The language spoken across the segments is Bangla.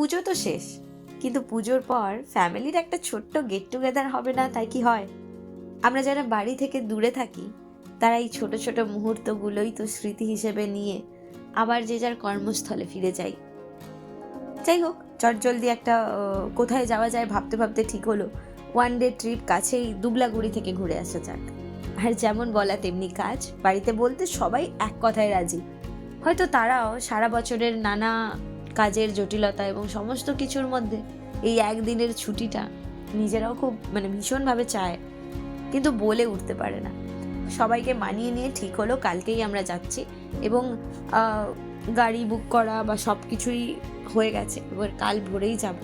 পুজো তো শেষ, কিন্তু পুজোর পর ফ্যামিলির একটা ছোট্ট গেট টুগেদার হবে না, তাই কি হয়? আমরা যারা বাড়ি থেকে দূরে থাকি, তারা এই ছোট ছোট মুহূর্তগুলোই তো স্মৃতি হিসেবে নিয়ে আবার যে যার কর্মস্থলে ফিরে যাই। যাই হোক, চটজলদি একটা কোথায় যাওয়া যায় ভাবতে ভাবতে ঠিক হলো। ওয়ান ডে ট্রিপ কাছেই দুবলাগুড়ি থেকে ঘুরে আসা যাক। আর যেমন বলা তেমনি কাজ, বাড়িতে বলতে সবাই এক কথায় রাজি। হয়তো তারাও সারা বছরের নানা কাজের জটিলতা এবং সমস্ত কিছুর মধ্যে এই একদিনের ছুটিটা নিজেরাও খুব মানে ভীষণভাবে চায়, কিন্তু বলে উঠতে পারে না। সবাইকে মানিয়ে নিয়ে ঠিক হলো, কালকেই আমরা যাচ্ছি এবং গাড়ি বুক করা বা সব কিছুই হয়ে গেছে। এবার কাল ভোরেই যাব।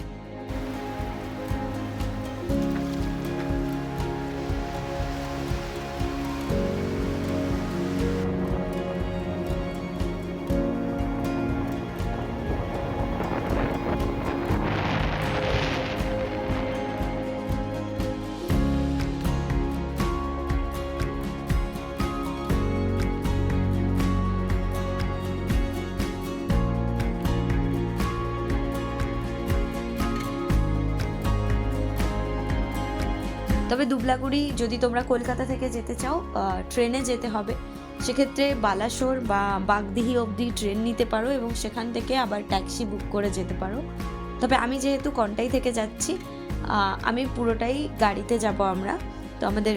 তবে দুবলাগুড়ি যদি তোমরা কলকাতা থেকে যেতে চাও ট্রেনে যেতে হবে। সেক্ষেত্রে বালাসোর বা বাগদিহি অবধি ট্রেন নিতে পারো এবং সেখান থেকে আবার ট্যাক্সি বুক করে যেতে পারো। তবে আমি যেহেতু কন্টাই থেকে যাচ্ছি আমি পুরোটাই গাড়িতে যাব আমরা। তো আমাদের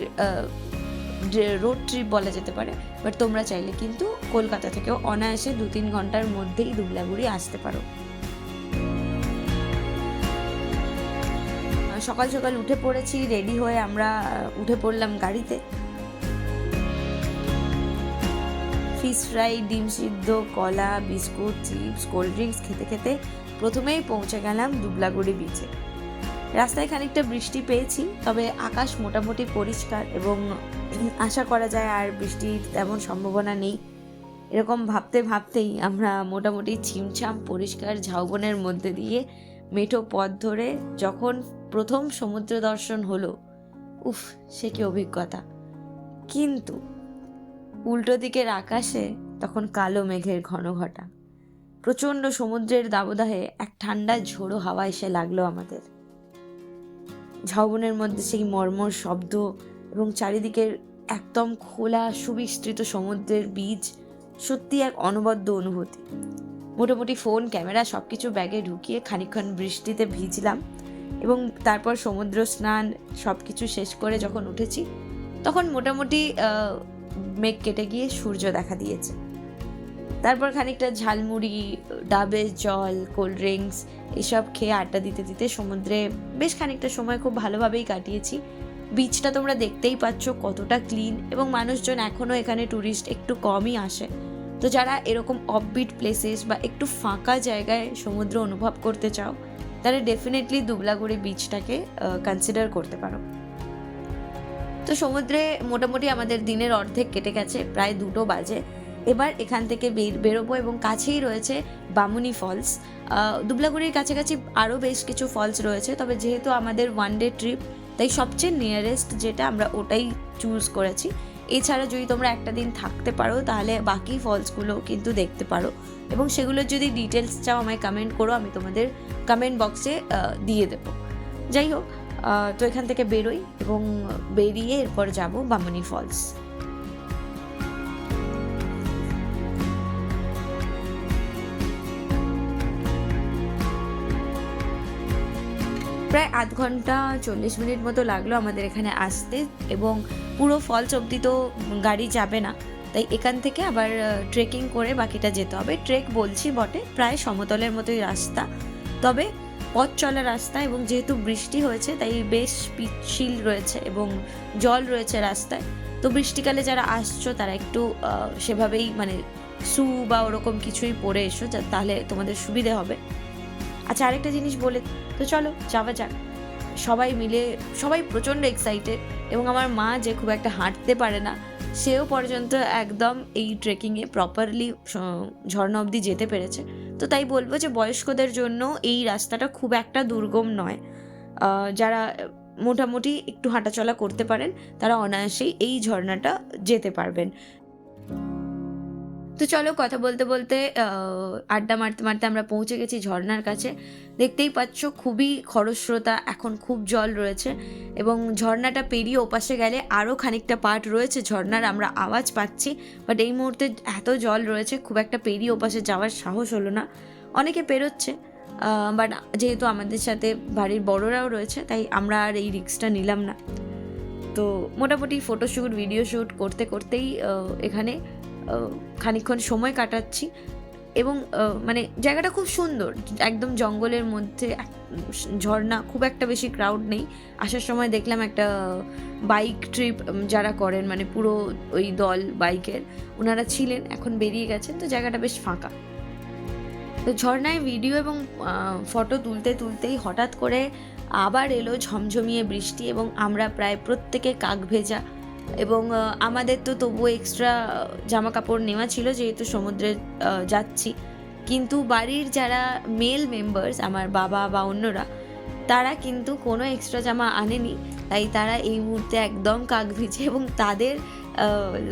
রোড ট্রিপ বলা যেতে পারে, বাট তোমরা চাইলে কিন্তু কলকাতা থেকেও অনায়াসে দু তিন ঘণ্টার মধ্যেই দুবলাগুড়ি আসতে পারো। সকাল সকাল উঠে পড়েছি রেডি হয়ে আমরা উঠে পড়লাম গাড়িতে। ফিশ ফ্রাই ডিম সিদ্ধ, কলা, বিস্কুট, চিপস কোল্ড ড্রিঙ্কস খেতে খেতে প্রথমেই পৌঁছে গেলাম দুবলাগুড়ি বিচে রাস্তায় খানিকটা বৃষ্টি পেয়েছি, তবে আকাশ মোটামুটি পরিষ্কার এবং আশা করা যায় আর বৃষ্টির তেমন সম্ভাবনা নেই। এরকম ভাবতে ভাবতেই আমরা মোটামুটি ছিমছাম, পরিষ্কার ঝাউবনের মধ্যে দিয়ে মেঠো পথ ধরে যখন প্রথম সমুদ্র দর্শন হলো। উফ, সে কি অভিজ্ঞতা। কিন্তু উল্টো দিকের আকাশে তখন কালো মেঘের ঘন ঘটা। প্রচণ্ড সমুদ্রের দাবদাহে এক ঠান্ডা ঝোড়ো হাওয়া এসে লাগল আমাদের। ঝাউবনের মধ্যে সেই মর্মর শব্দ এবং চারিদিকের একদম খোলা, সুবিস্তৃত সমুদ্রের বীজ সত্যি এক অনবদ্য অনুভূতি। মোটামুটি ফোন, ক্যামেরা সব কিছু ব্যাগে ঢুকিয়ে খানিকক্ষণ বৃষ্টিতে ভিজলাম। এবং তারপর সমুদ্র স্নান সব কিছু শেষ করে যখন উঠেছি, তখন মোটামুটি মেঘ কেটে গিয়ে সূর্য দেখা দিয়েছে। তারপর খানিকটা ঝালমুড়ি, ডাবের জল, কোল্ড ড্রিঙ্কস এসব খেয়ে আড্ডা দিতে দিতে সমুদ্রে বেশ খানিকটা সময় খুব ভালোভাবেই কাটিয়েছি। বিচটা তোমরা দেখতেই পাচ্ছ কতটা ক্লিন এবং মানুষজন এখনও এখানে ট্যুরিস্ট একটু কমই আসে। তো যারা এরকম অফবিট প্লেসেস বা একটু ফাঁকা জায়গায় সমুদ্র অনুভব করতে চাও তাহলে ডেফিনেটলি দুবলাগুড়ি বিচটাকে কনসিডার করতে পারো। তো সমুদ্রে মোটামুটি আমাদের দিনের অর্ধেক কেটে গেছে, প্রায় দুটো বাজে। এবার এখান থেকে বের, বেরোবো এবং কাছেই রয়েছে বামুনি ফলস দুবলাগুড়ির কাছাকাছি আরও বেশ কিছু ফলস রয়েছে, তবে যেহেতু আমাদের ওয়ান ডে ট্রিপ তাই সবচেয়ে নিয়ারেস্ট যেটা আমরা ওটাই চুজ করেছি। এছাড়া যদি তোমরা একটা দিন থাকতে পারো, তাহলে বাকি ফলসগুলো কিন্তু দেখতে পারো। এবং সেগুলোর যদি ডিটেলস চাও আমায় কমেন্ট করো, আমি তোমাদের কমেন্ট বক্সে দিয়ে দেবো। যাই হোক তো এখান থেকে বেরোই এবং বেরিয়ে এরপর যাব বামনি ফলস প্রায় আধ ঘণ্টা চল্লিশ মিনিট মতো লাগল আমাদের এখানে আসতে এবং পুরো ফলস অবধি তো গাড়ি যাবে না। তাই এখান থেকে আবার ট্রেকিং করে বাকিটা যেতে হবে। ট্রেক বলছি বটে, প্রায় সমতলের মতোই রাস্তা। তবে পথ চলা রাস্তা এবং যেহেতু বৃষ্টি হয়েছে, তাই বেশ পিচ্ছিল রয়েছে এবং জল রয়েছে রাস্তায়। তো বৃষ্টিকালে যারা আসছো, তারা একটু সেভাবেই মানে শু বা ওরকম কিছুই পরে এসো তাহলে তোমাদের সুবিধে হবে। আচ্ছা আরেকটা জিনিস বলে, তো চলো যাওয়া যাক। সবাই মিলে, সবাই প্রচণ্ড এক্সাইটেড এবং আমার মা যে খুব একটা হাঁটতে পারে না, সেও পর্যন্ত একদম এই ট্রেকিংয়ে প্রপারলি ঝর্ণা অবধি যেতে পেরেছে। তো তাই বলব যে বয়স্কদের জন্য এই রাস্তাটা খুব একটা দুর্গম নয়। যারা মোটামুটি একটু হাঁটাচলা করতে পারেন, তারা অনায়াসেই এই ঝর্ণাটা যেতে পারবেন। তো চলো কথা বলতে বলতে আড্ডা মারতে মারতে আমরা পৌঁছে গেছি ঝর্নার কাছে। দেখতেই পাচ্ছ খুবই খরস্রোতা, এখন খুব জল রয়েছে এবং ঝর্ণাটা পেরিয়ে ওপাশে গেলে আরও খানিকটা পার্ট রয়েছে ঝর্ণার, আমরা আওয়াজ পাচ্ছি বাট এই মুহূর্তে এত জল রয়েছে, খুব একটা পেরিয়ে ওপাশে যাওয়ার সাহস হলো না। অনেকে পেরোচ্ছে বাট যেহেতু আমাদের সাথে বাড়ির বড়রাও রয়েছে, তাই আমরা আর এই রিক্সটা নিলাম না। তো মোটামুটি ফটোশ্যুট ভিডিও শ্যুট করতে করতেই এখানে আহ, খানিকক্ষণ সময় কাটাচ্ছি এবং মানে জায়গাটা খুব সুন্দর একদম জঙ্গলের মধ্যে ঝর্ণা খুব একটা বেশি ক্রাউড নেই। আসার সময় দেখলাম একটা বাইক ট্রিপ যারা করেন মানে পুরো ওই দল বাইকের ওনারা ছিলেন এখন বেরিয়ে গেছেন তো জায়গাটা বেশ ফাঁকা। তো ঝর্ণায় ভিডিও এবং ফটো তুলতে তুলতেই হঠাৎ করে আবার এলো ঝমঝমিয়ে বৃষ্টি এবং আমরা প্রায় প্রত্যেকে কাক ভেজা এবং আমাদের তো তবুও এক্সট্রা জামা কাপড় নেওয়া ছিল যেহেতু সমুদ্রে যাচ্ছি। কিন্তু বাড়ির যারা মেল মেম্বার্স আমার বাবা বা অন্যরা, তারা কিন্তু কোনো এক্সট্রা জামা আনেনি। তাই তারা এই মুহূর্তে একদম কাক ভিজে এবং তাদের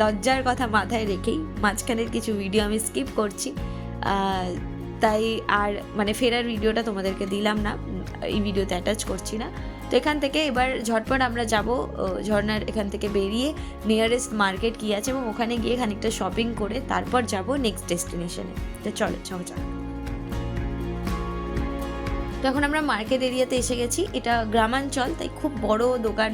লজ্জার কথা মাথায় রেখেই মাঝখানের কিছু ভিডিও আমি স্কিপ করছি। তাই আর মানে ফেরার ভিডিওটা তোমাদেরকে দিলাম না এই ভিডিওতে অ্যাটাচ করছি না। তো এখান থেকে এবার ঝটপট আমরা যাব ঝর্নার এখান থেকে বেরিয়ে নিয়ারেস্ট মার্কেট কি আছে, এবং ওখানে গিয়ে খানিকটা শপিং করে তারপর যাব নেক্সট ডেস্টিনেশনে তো চলো চলো চলো এখন আমরা মার্কেট এরিয়াতে এসে গেছি। এটা গ্রামাঞ্চল, তাই খুব বড় দোকান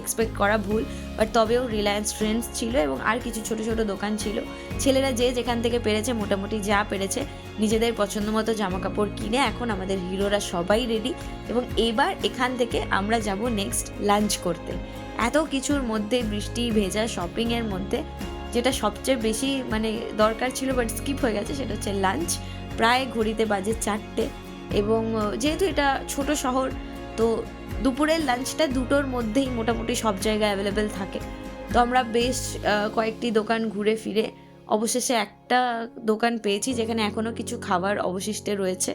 এক্সপেক্ট করা ভুল বাট তবেও রিলায়েন্স ট্রেন্ডস ছিল এবং আর কিছু ছোট ছোট দোকান ছিল। ছেলেরা যে যেখান থেকে পেরেছে, মোটামুটি যা পেরেছে, নিজেদের পছন্দ মতো জামা কাপড় কিনে এখন আমাদের হিরোরা সবাই রেডি এবং এবার এখান থেকে আমরা যাব নেক্সট লাঞ্চ করতে। এত কিছুর মধ্যে বৃষ্টি ভেজা শপিংয়ের মধ্যে, যেটা সবচেয়ে বেশি মানে দরকার ছিল বাট স্কিপ হয়ে গেছে, সেটা হচ্ছে লাঞ্চ প্রায় ঘড়িতে বাজে চারটে। এবং যেহেতু এটা ছোট শহর, তো দুপুরের লাঞ্চটা দুটোর মধ্যেই মোটামুটি সব জায়গায় অ্যাভেলেবেল থাকে। তো আমরা বেশ কয়েকটি দোকান ঘুরে ফিরে অবশেষে একটা দোকান পেয়েছি যেখানে এখনও কিছু খাবার অবশিষ্টে রয়েছে।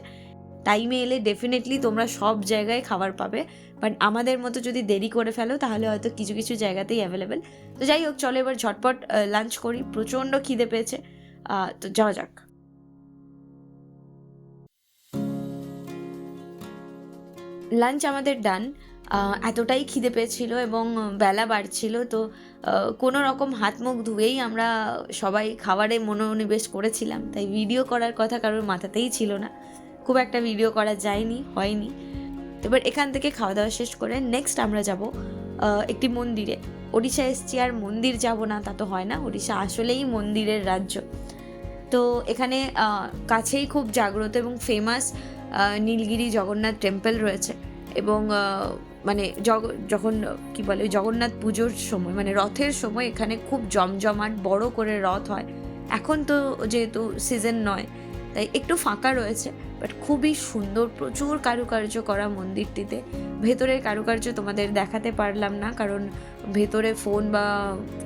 টাইমে এলে ডেফিনেটলি তোমরা সব জায়গায় খাবার পাবে বাট আমাদের মতো যদি দেরি করে ফেলো, তাহলে হয়তো কিছু কিছু জায়গাতেই অ্যাভেলেবেল তো যাই হোক, চলো এবার ঝটপট লাঞ্চ করি। প্রচণ্ড খিদে পেয়েছে। তো যাওয়া যাক। লাঞ্চ আমাদের ডান এতটাই খিদে পেয়েছিল এবং বেলা বাড়ছিল, তো কোনো রকম হাত মুখ ধুয়েই আমরা সবাই খাবারে মনোনিবেশ করেছিলাম। তাই ভিডিও করার কথা কারোর মাথাতেই ছিল না। খুব একটা ভিডিও করা যায়নি, হয়নি। এবার এখান থেকে খাওয়া দাওয়া শেষ করে নেক্সট আমরা যাব একটি মন্দিরে। ওড়িশা এসছি আর মন্দির যাব না, তা তো হয় না। ওড়িশা আসলেই মন্দিরের রাজ্য। তো, এখানে কাছেই খুব জাগ্রত এবং ফেমাস নীলগিরি জগন্নাথ টেম্পল রয়েছে এবং মানে জগ, যখন, কি বলে জগন্নাথ পুজোর সময় মানে রথের সময় এখানে খুব জমজমাট, বড় করে রথ হয়। এখন তো যেহেতু সিজন নয়, তাই একটু ফাঁকা রয়েছে বাট খুবই সুন্দর, প্রচুর কারুকার্য করা মন্দিরটিতে। ভেতরের কারুকার্য তোমাদের দেখাতে পারলাম না, কারণ ভেতরে ফোন বা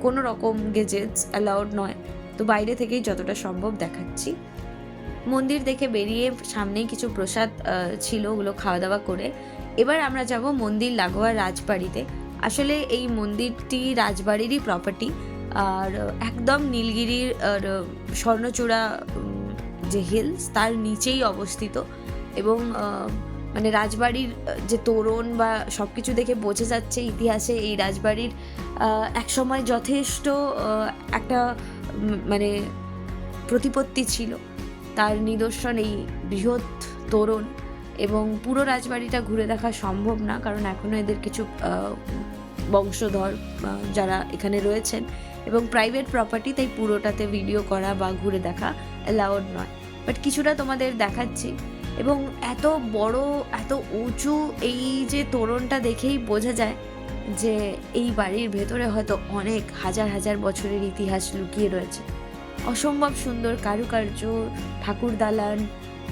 কোনো রকম গেজেটস অ্যালাউড নয়। তো বাইরে থেকেই যতটা সম্ভব দেখাচ্ছি। মন্দির দেখে বেরিয়ে সামনেই কিছু প্রসাদ ছিল ওগুলো খাওয়া দাওয়া করে। এবার আমরা যাব মন্দির লাগোয়া রাজবাড়িতে। আসলে এই মন্দিরটি রাজবাড়িরই প্রপার্টি আর একদম নীলগিরির স্বর্ণচূড়া যে হিলস তার নিচেই অবস্থিত। এবং মানে রাজবাড়ির যে তোরণ বা সব কিছু দেখে বোঝা যাচ্ছে ইতিহাসে এই রাজবাড়ির একসময় যথেষ্ট একটা মানে প্রতিপত্তি ছিল। তার নিদর্শন এই বৃহৎ তোরণ এবং পুরো রাজবাড়িটা ঘুরে দেখা সম্ভব না, কারণ এখনও এদের কিছু বংশধর যারা এখানে রয়েছেন এবং প্রাইভেট প্রপার্টি তাই পুরোটাতে ভিডিও করা বা ঘুরে দেখা অ্যালাউড নয়। বাট কিছুটা তোমাদের দেখাচ্ছি এবং এত বড়, এত উঁচু এই যে তোরণটা দেখেই বোঝা যায় যে এই বাড়ির ভেতরে হয়তো অনেক হাজার হাজার বছরের ইতিহাস লুকিয়ে রয়েছে। অসম্ভব সুন্দর কারুকার্য, ঠাকুর দালান,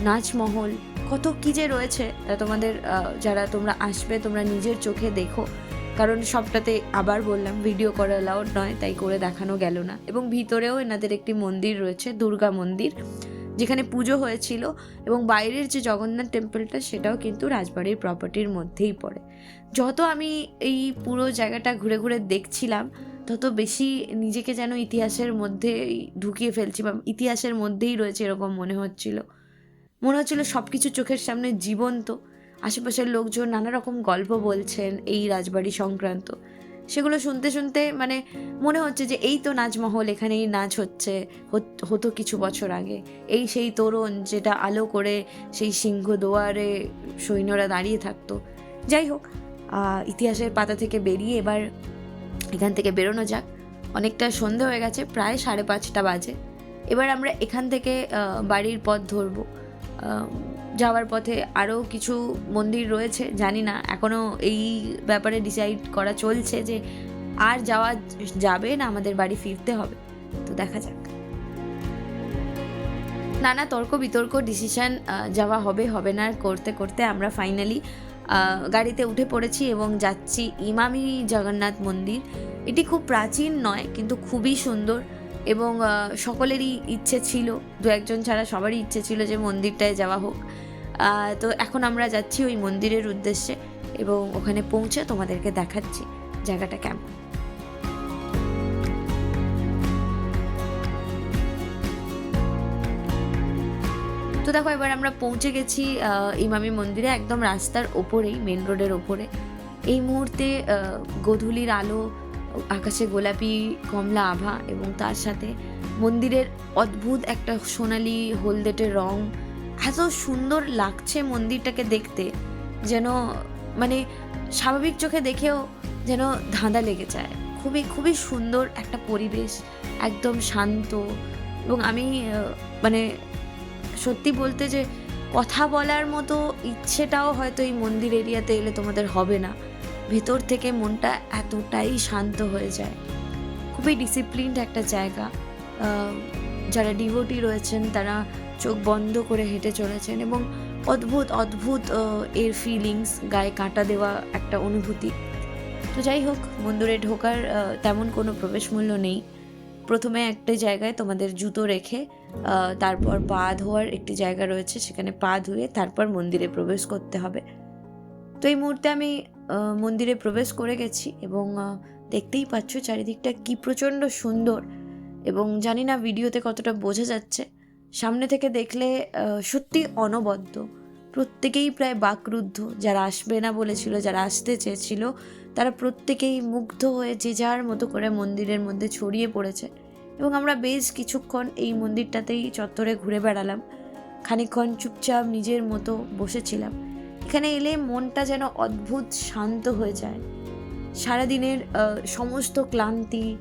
নাচমহল, কত কী যে রয়েছে তোমাদের যারা তোমরা আসবে, তোমরা নিজের চোখে দেখো। কারণ সবটাতে আবার বললাম ভিডিও করা অ্যালাউড নয়, তাই করে দেখানো গেল না। এবং ভিতরেও এনাদের একটি মন্দির রয়েছে, দুর্গা মন্দির, যেখানে পুজো হয়েছিল এবং বাইরের যে জগন্নাথ টেম্পলটা সেটাও কিন্তু রাজবাড়ির প্রপার্টির মধ্যেই পড়ে। যত আমি এই পুরো জায়গাটা ঘুরে ঘুরে দেখছিলাম তত বেশি নিজেকে যেন ইতিহাসের মধ্যে ঢুকিয়ে ফেলছি বা ইতিহাসের মধ্যেই রয়েছে এরকম মনে হচ্ছিল। মনে হচ্ছিল সব কিছু চোখের সামনে জীবন্ত। আশেপাশের লোকজন নানা রকম গল্প বলছেন এই রাজবাড়ি সংক্রান্ত। সেগুলো শুনতে শুনতে মানে মনে হচ্ছে যে এই তো নাচমহল এখানেই নাচ হচ্ছে, হত- হতো কিছু বছর আগে। এই সেই তোরণ যেটা আলো করে সেই সিংহ দুয়ারে সৈন্যরা দাঁড়িয়ে থাকতো। যাই হোক ইতিহাসের পাতা থেকে বেরিয়ে এবার এখান থেকে বেরোনো যাক। অনেকটা সন্ধে হয়ে গেছে, প্রায় সাড়ে পাঁচটা বাজে। এবার আমরা এখান থেকে বাড়ির পথ ধরবো। যাওয়ার পথে আরও কিছু মন্দির রয়েছে, জানি না, এখনও এই ব্যাপারে ডিসাইড করা চলছে যে আর যাওয়া যাবে না, আমাদের বাড়ি ফিরতে হবে। তো দেখা যাক। নানা তর্ক বিতর্ক ডিসিশন যাওয়া হবে হবে না, করতে করতে আমরা ফাইনালি গাড়িতে উঠে পড়েছি এবং যাচ্ছি ইমামি জগন্নাথ মন্দির। এটি খুব প্রাচীন নয়, কিন্তু খুবই সুন্দর এবং সকলেরই ইচ্ছে ছিল, দু একজন ছাড়া সবারই ইচ্ছে ছিল যে মন্দিরটায় যাওয়া হোক। তো এখন আমরা যাচ্ছি ওই মন্দিরের উদ্দেশ্যে এবং ওখানে পৌঁছে তোমাদেরকে দেখাচ্ছি জায়গাটা কেমন। তো দেখো, এবার আমরা পৌঁছে গেছি ইমামি মন্দিরে, একদম রাস্তার ওপরেই মেন রোডের ওপরে। এই মুহূর্তে গোধূলির আলো, আকাশে গোলাপি, কমলা, আভা এবং তার সাথে মন্দিরের অদ্ভুত একটা সোনালি, হলদেটে রং। এত সুন্দর লাগছে মন্দিরটাকে দেখতে, যেন মানে স্বাভাবিক চোখে দেখেও যেন ধাঁধা লেগে যায়। খুবই খুবই সুন্দর একটা পরিবেশ, একদম শান্ত এবং আমি মানে সত্যি বলতে যে কথা বলার মতো ইচ্ছেটাও হয়তো এই মন্দির এরিয়াতে এলে তোমাদের হবে না। ভেতর থেকে মনটা এতটাই শান্ত হয়ে যায়। খুবই ডিসিপ্লিনড একটা জায়গা। যারা ডিভোটি রয়েছেন, তারা চোখ বন্ধ করে হেঁটে চলেছেন এবং অদ্ভুত অদ্ভুত এর ফিলিংস গায়ে কাঁটা দেওয়া একটা অনুভূতি। তো যাই হোক, মন্দিরে ঢোকার তেমন কোনো প্রবেশ মূল্য নেই। প্রথমে একটা জায়গায় তোমাদের জুতো রেখে তারপর পা ধোয়ার একটি জায়গা রয়েছে, সেখানে পা ধুয়ে তারপর মন্দিরে প্রবেশ করতে হবে। তো এই মুহূর্তে আমি মন্দিরে প্রবেশ করে গেছি এবং দেখতেই পাচ্ছ চারিদিকটা কি প্রচণ্ড সুন্দর এবং জানি না ভিডিওতে কতটা বোঝা যাচ্ছে। সামনে থেকে দেখলে সত্যি অনবদ্য। প্রত্যেকেই প্রায় বাকরুদ্ধ, যারা আসবে না বলেছিল, যারা আসতে চেয়েছিল তারা প্রত্যেকেই মুগ্ধ হয়ে যে যার মতো করে মন্দিরের মধ্যে ছড়িয়ে পড়েছে। এবং আমরা বেশ কিছুক্ষণ এই মন্দিরটাতেই চত্বরে ঘুরে বেড়ালাম। খানিকক্ষণ চুপচাপ নিজের মতো বসেছিলাম। এখানে এলে মনটা যেন অদ্ভুত শান্ত হয়ে যায়। সারাদিনের সমস্ত ক্লান্তি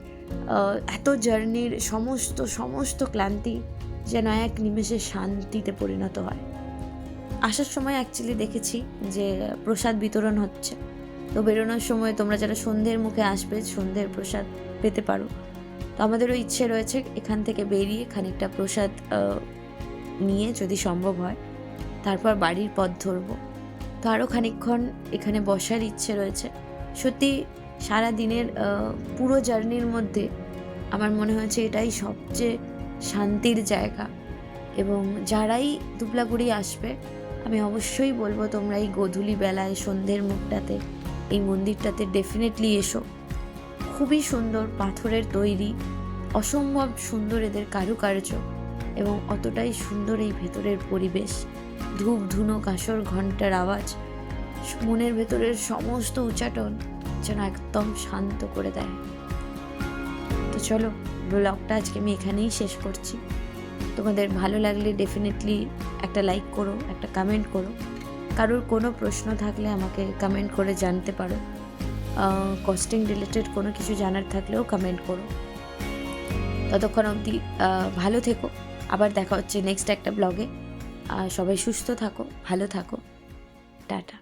এত জার্নির সমস্ত সমস্ত ক্লান্তি যেন এক নিমেষে শান্তিতে পরিণত হয়। আসার সময় অ্যাকচুয়ালি দেখেছি যে প্রসাদ বিতরণ হচ্ছে। তো বেরোনোর সময় তোমরা যারা সন্ধ্যের মুখে আসবে, সন্ধ্যের প্রসাদ পেতে পারো। তো আমাদেরও ইচ্ছে রয়েছে এখান থেকে বেরিয়ে খানিকটা প্রসাদ নিয়ে যদি সম্ভব হয়, তারপর বাড়ির পথ ধরবো। তো আরও খানিকক্ষণ এখানে বসার ইচ্ছে রয়েছে। সত্যি সারা দিনের পুরো জার্নির মধ্যে আমার মনে হয়েছে এটাই সবচেয়ে শান্তির জায়গা। এবং যারাই দুবলাগুড়ি আসবে, আমি অবশ্যই বলব তোমরা এই গধূলি বেলায় সন্ধ্যের মুখটাতে এই মন্দিরটাতে ডেফিনেটলি এসো। খুবই সুন্দর পাথরের তৈরি, অসম্ভব সুন্দর এদের কারুকার্য এবং অতটাই সুন্দর এই ভেতরের পরিবেশ। ধূপ, ধুনো, কাঁসর, ঘণ্টার আওয়াজ মনের ভেতরের সমস্ত উচ্চাটন যেন একদম শান্ত করে দেয়। তো চলো, ব্লগটা আজকে আমি এখানেই শেষ করছি। তোমাদের ভালো লাগলে ডেফিনেটলি একটা লাইক করো, একটা কমেন্ট করো। কারোর কোনো প্রশ্ন থাকলে আমাকে কমেন্ট করে জানতে পারো। কস্টিং রিলেটেড কোনো কিছু জানার থাকলেও কমেন্ট করো। ততক্ষণ অবধি ভালো থেকো। আবার দেখা হচ্ছে নেক্সট একটা ব্লগে সবাই সুস্থ থাকো, ভালো থাকো। টাটা।